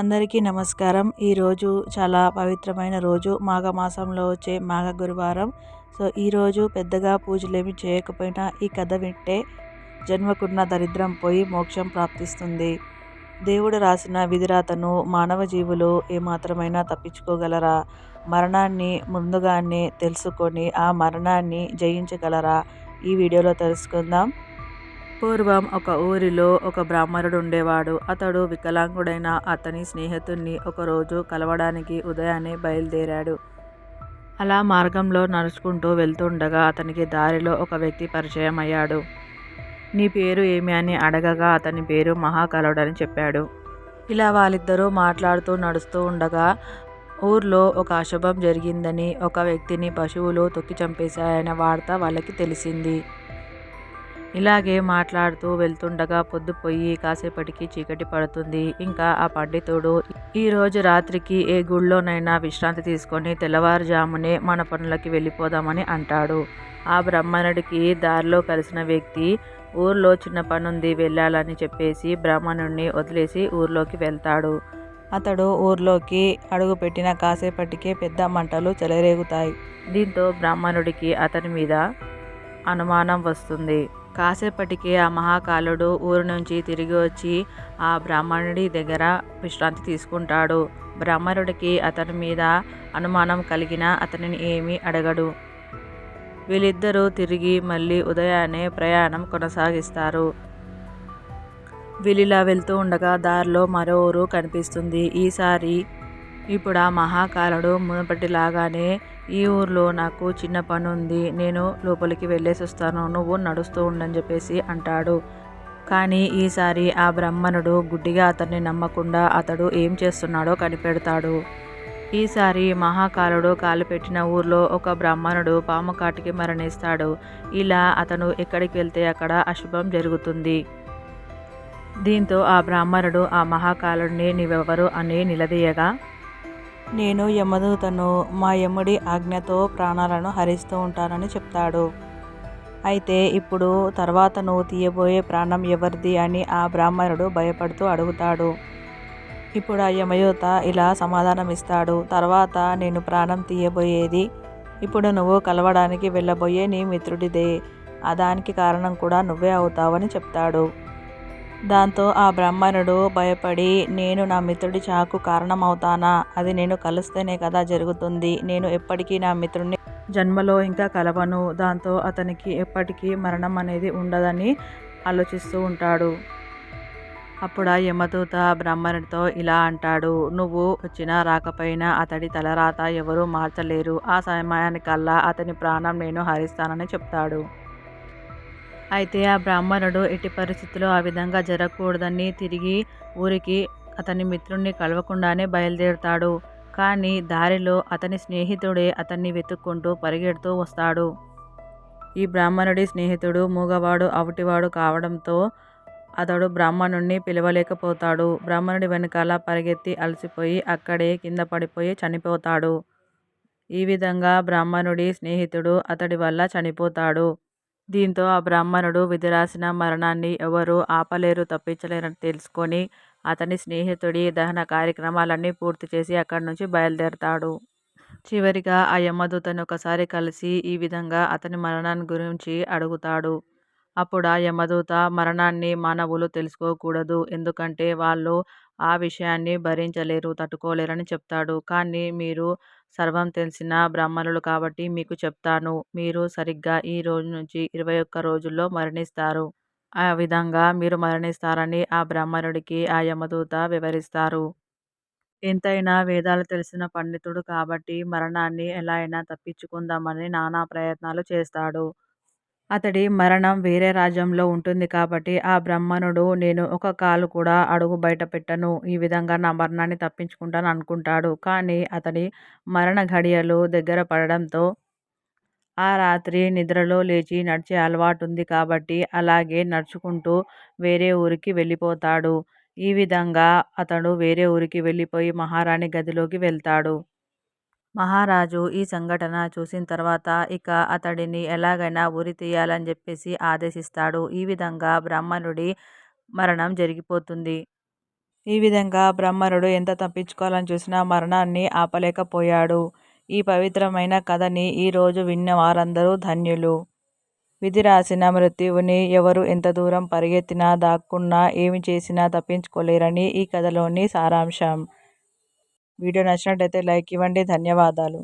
అందరికీ నమస్కారం. ఈరోజు చాలా పవిత్రమైన రోజు. మాఘమాసంలో వచ్చే మాఘ గురువారం. సో ఈరోజు పెద్దగా పూజలేమి చేయకపోయినా ఈ కథ వింటే జన్మకున్న దరిద్రం పోయి మోక్షం ప్రాప్తిస్తుంది. దేవుడు రాసిన విధిరాతను మానవ జీవులు ఏమాత్రమైనా తప్పించుకోగలరా? మరణాన్ని ముందుగానే తెలుసుకొని ఆ మరణాన్ని జయించగలరా? ఈ వీడియోలో తెలుసుకుందాం. పూర్వం ఒక ఊరిలో ఒక బ్రాహ్మణుడు ఉండేవాడు. అతడు వికలాంగుడైన అతని స్నేహితుణ్ణి ఒకరోజు కలవడానికి ఉదయాన్నే బయలుదేరాడు. అలా మార్గంలో నడుచుకుంటూ వెళ్తుండగా అతనికి దారిలో ఒక వ్యక్తి పరిచయం అయ్యాడు నీ పేరు ఏమి? అని అడగగా అతని పేరు మహాకలుడని చెప్పాడు. ఇలా వాళ్ళిద్దరూ మాట్లాడుతూ నడుస్తూ ఉండగా ఊర్లో ఒక అశుభం జరిగిందని ఒక వ్యక్తిని పశువులు తొక్కి చంపేశాయనే వార్త వాళ్ళకి తెలిసింది. ఇలాగే మాట్లాడుతూ వెళ్తుండగా పొద్దుపోయి కాసేపటికి చీకటి పడుతుంది. ఇంకా ఆ పండితుడు ఈరోజు రాత్రికి ఏ గుళ్ళోనైనా విశ్రాంతి తీసుకొని తెల్లవారుజామునే మన పనులకి వెళ్ళిపోదామని అంటాడు. ఆ బ్రాహ్మణుడికి దారిలో కలిసిన వ్యక్తి ఊర్లో చిన్న పనుంది వెళ్ళాలని చెప్పేసి బ్రాహ్మణుడిని వదిలేసి ఊర్లోకి వెళ్తాడు. అతడు ఊర్లోకి అడుగుపెట్టిన కాసేపటికే పెద్ద మంటలు చెలరేగుతాయి. దీంతో బ్రాహ్మణుడికి అతని మీద అనుమానం వస్తుంది. కాసేపటికి ఆ మహాకాలుడు ఊరు నుంచి తిరిగి వచ్చి ఆ బ్రాహ్మణుడి దగ్గర విశ్రాంతి తీసుకుంటాడు. బ్రాహ్మణుడికి అతని మీద అనుమానం కలిగిన అతనిని ఏమీ అడగడు. వీళ్ళిద్దరూ తిరిగి మళ్ళీ ఉదయాన్నే ప్రయాణం కొనసాగిస్తారు. వీళ్ళిలా వెళ్తూ ఉండగా దారిలో మరో ఊరు కనిపిస్తుంది. ఈసారి ఇప్పుడు ఆ మహాకాలుడు మునపటిలాగానే ఈ ఊర్లో నాకు చిన్న పని ఉంది నేను లోపలికి వెళ్ళేసి వస్తాను. నువ్వు నడుస్తూ ఉండని చెప్పేసి అంటాడు. కానీ ఈసారి ఆ బ్రాహ్మణుడు గుడ్డిగా అతన్ని నమ్మకుండా అతడు ఏం చేస్తున్నాడో కనిపెడతాడు. ఈసారి మహాకాలుడు కాలు పెట్టిన ఊర్లో ఒక బ్రాహ్మణుడు పాము కాటికి మరణిస్తాడు. ఇలా అతను ఎక్కడికి వెళ్తే అక్కడ అశుభం జరుగుతుంది. దీంతో ఆ బ్రాహ్మణుడు ఆ మహాకాలుడిని నీవెవరు అని నిలదీయగా నేను యమదూతను మా యముడి ఆజ్ఞతో ప్రాణాలను హరిస్తూ ఉంటానని చెప్తాడు. అయితే ఇప్పుడు తర్వాత నువ్వు తీయబోయే ప్రాణం ఎవరిది అని ఆ బ్రాహ్మణుడు భయపడుతూ అడుగుతాడు. ఇప్పుడు ఆ యమయూత ఇలా సమాధానం ఇస్తాడు తర్వాత నేను ప్రాణం తీయబోయేది ఇప్పుడు నువ్వు కలవడానికి వెళ్ళబోయే నీ మిత్రుడిదే. అదానికి దానికి కారణం కూడా నువ్వే అవుతావని చెప్తాడు. దాంతో ఆ బ్రాహ్మణుడు భయపడి నేను నా మిత్రుడి చాకు కారణమవుతానా? అది నేను కలిస్తేనే కదా జరుగుతుంది. నేను ఎప్పటికీ నా మిత్రుడిని జన్మలో ఇంకా కలవను దాంతో అతనికి ఎప్పటికీ మరణం అనేది ఉండదని ఆలోచిస్తూ ఉంటాడు. అప్పుడు ఆ యమదూత బ్రాహ్మణుడితో ఇలా అంటాడు నువ్వు వచ్చినా రాకపోయినా అతడి తలరాత ఎవరూ మార్చలేరు. ఆ సమయానికల్లా అతని ప్రాణం నేను హరిస్తానని చెప్తాడు. అయితే ఆ బ్రాహ్మణుడు ఎట్టి పరిస్థితుల్లో ఆ విధంగా జరగకూడదని తిరిగి ఊరికి అతని మిత్రుణ్ణి కలవకుండానే బయలుదేరుతాడు. కానీ దారిలో అతని స్నేహితుడే అతన్ని వెతుక్కుంటూ పరిగెడుతూ వస్తాడు. ఈ బ్రాహ్మణుడి స్నేహితుడు మూగవాడు అవుటివాడు కావడంతో అతడు బ్రాహ్మణుణ్ణి పిలవలేకపోతాడు. బ్రాహ్మణుడి వెనకాల పరిగెత్తి అలసిపోయి అక్కడే కింద పడిపోయి చనిపోతాడు. ఈ విధంగా బ్రాహ్మణుడి స్నేహితుడు అతడి వల్ల చనిపోతాడు. దీంతో ఆ బ్రాహ్మణుడు విధిరాసిన మరణాన్ని ఎవరూ ఆపలేరు తప్పించలేరని తెలుసుకొని అతని స్నేహితుడి దహన కార్యక్రమాలన్నీ పూర్తి చేసి అక్కడి నుంచి బయలుదేరతాడు. చివరిగా ఆ యమదూతను ఒకసారి కలిసి ఈ విధంగా అతని మరణాన్ని గురించి అడుగుతాడు. అప్పుడు ఆ యమదూత మరణాన్ని మానవులు తెలుసుకోకూడదు ఎందుకంటే వాళ్ళు ఆ విషయాన్ని భరించలేరు తట్టుకోలేరని చెప్తాడు. కానీ మీరు సర్వం తెలిసిన బ్రాహ్మణులు కాబట్టి మీకు చెప్తాను. మీరు సరిగ్గా ఈ రోజు నుంచి ఇరవై ఒక్క రోజుల్లో మరణిస్తారు. ఆ విధంగా మీరు మరణిస్తారని ఆ బ్రాహ్మణుడికి ఆ యమదూత వివరిస్తారు. ఎంతైనా వేదాలు తెలిసిన పండితుడు కాబట్టి మరణాన్ని ఎలా అయినా తప్పించుకుందామని నానా ప్రయత్నాలు చేస్తాడు. అతడి మరణం వేరే రాజ్యంలో ఉంటుంది కాబట్టి ఆ బ్రాహ్మణుడు నేను ఒక కాలు కూడా అడుగు బయట పెట్టను. ఈ విధంగా నా మరణాన్ని తప్పించుకుంటాను అనుకుంటాడు. కానీ అతడి మరణ ఘడియలు దగ్గర పడడంతో ఆ రాత్రి నిద్రలో లేచి నడిచే అలవాటు ఉంది కాబట్టి అలాగే నడుచుకుంటూ వేరే ఊరికి వెళ్ళిపోతాడు. ఈ విధంగా అతడు వేరే ఊరికి వెళ్ళిపోయి మహారాణి గదిలోకి వెళ్తాడు. మహారాజు ఈ సంఘటన చూసిన తర్వాత ఇక అతడిని ఎలాగైనా ఉరి తీయాలని చెప్పేసి ఆదేశిస్తాడు ఈ విధంగా బ్రాహ్మణుడి మరణం జరిగిపోతుంది ఈ విధంగా బ్రాహ్మణుడు ఎంత తప్పించుకోవాలని చూసినా మరణాన్ని ఆపలేకపోయాడు. ఈ పవిత్రమైన కథని ఈరోజు విన్న వారందరూ ధన్యులు. విధి రాసిన మృత్యువుని ఎవరు ఎంత దూరం పరిగెత్తినా దాక్కున్నా, ఏమి చేసినా తప్పించుకోలేరని ఈ కథలోని సారాంశం. వీడియో నచ్చినట్లయితే లైక్ ఇవ్వండి. ధన్యవాదాలు.